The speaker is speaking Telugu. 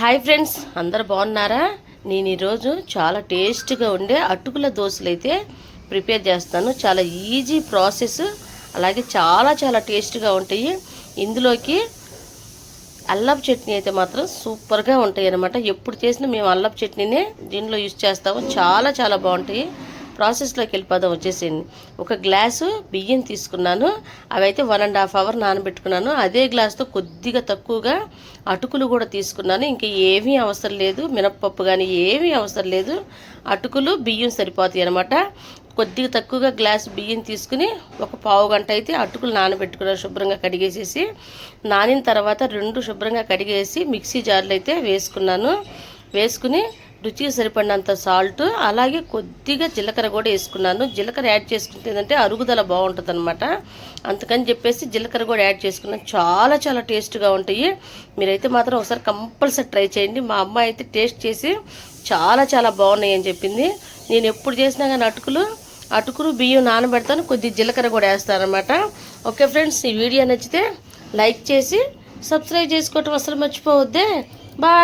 హాయ్ ఫ్రెండ్స్ అందరు బాగున్నారా? నేను ఈరోజు చాలా టేస్ట్గా ఉండే అటుకుల దోశలు అయితే ప్రిపేర్ చేస్తాను చాలా ఈజీ ప్రాసెస్ అలాగే చాలా చాలా టేస్ట్గా ఉంటాయి. ఇందులోకి అల్లపు చట్నీ అయితే మాత్రం సూపర్గా ఉంటాయి అనమాట ఎప్పుడు చేసినా మేము అల్లపు చట్నీనే దీనిలో యూజ్ చేస్తాము. చాలా చాలా బాగుంటాయి. ప్రాసెస్లోకి వెళ్ళిపోదాం వచ్చేసింది. ఒక గ్లాసు బియ్యం తీసుకున్నాను. అవైతే వన్ అండ్ హాఫ్ అవర్ నానబెట్టుకున్నాను. అదే గ్లాస్తో కొద్దిగా తక్కువగా అటుకులు కూడా తీసుకున్నాను. ఇంకా ఏమీ అవసరం లేదు. మినప్పప్పు కానీ ఏమీ అవసరం లేదు. అటుకులు బియ్యం సరిపోతాయి అనమాట కొద్దిగా తక్కువగా గ్లాస్ బియ్యం తీసుకుని ఒక పావు గంట అయితే అటుకులు నానబెట్టుకున్నాను. శుభ్రంగా కడిగేసేసి నానిన తర్వాత రెండు శుభ్రంగా కడిగేసి మిక్సీ జార్లు అయితే వేసుకున్నాను. వేసుకుని రుచికి సరిపడినంత సాల్ట్ అలాగే కొద్దిగా జీలకర్ర కూడా వేసుకున్నాను. జీలకర్ర యాడ్ చేసుకుంటే ఏంటంటే అరుగుదల బాగుంటుంది అనమాట అందుకని చెప్పేసి జీలకర్ర కూడా యాడ్ చేసుకున్నాను. చాలా చాలా టేస్ట్గా ఉంటాయి. మీరైతే మాత్రం ఒకసారి కంపల్సరీ ట్రై చేయండి. మా అమ్మ అయితే టేస్ట్ చేసి చాలా చాలా బాగున్నాయి అని చెప్పింది. నేను ఎప్పుడు చేసినా కానీ అటుకులు అటుకులు బియ్యం నానబెడతాను. కొద్దిగా జీలకర్ర కూడా వేస్తాను అనమాట ఓకే ఫ్రెండ్స్ ఈ వీడియో నచ్చితే లైక్ చేసి సబ్స్క్రైబ్ చేసుకోవటం అసలు మర్చిపోవద్దే. బాయ్!